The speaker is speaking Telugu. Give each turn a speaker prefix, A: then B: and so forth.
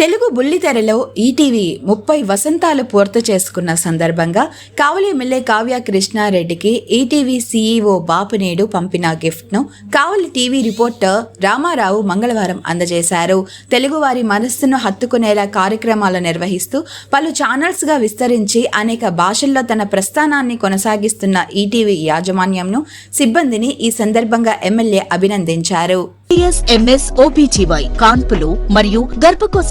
A: తెలుగు బుల్లితెరలో ఈటీవీ ముప్పై వసంతాలు పూర్తి చేసుకున్న సందర్భంగా కావలి ఎమ్మెల్యే కావ్య కృష్ణారెడ్డికి ఈటీవీ సీఈఓ బాపునేడు పంపిన గిఫ్ట్ను కావలి టీవీ రిపోర్టర్ రామారావు మంగళవారం అందజేశారు. తెలుగువారి మనస్సును హత్తుకునేలా కార్యక్రమాలు నిర్వహిస్తూ పలు ఛానల్స్గా విస్తరించి అనేక భాషల్లో తన ప్రస్థానాన్ని కొనసాగిస్తున్న ఈటీవీ యాజమాన్యంను సిబ్బందిని ఈ సందర్భంగా ఎమ్మెల్యే అభినందించారు.
B: ఎంఎస్ ఓపీజీవై కాన్పులు మరియు గర్భకోశ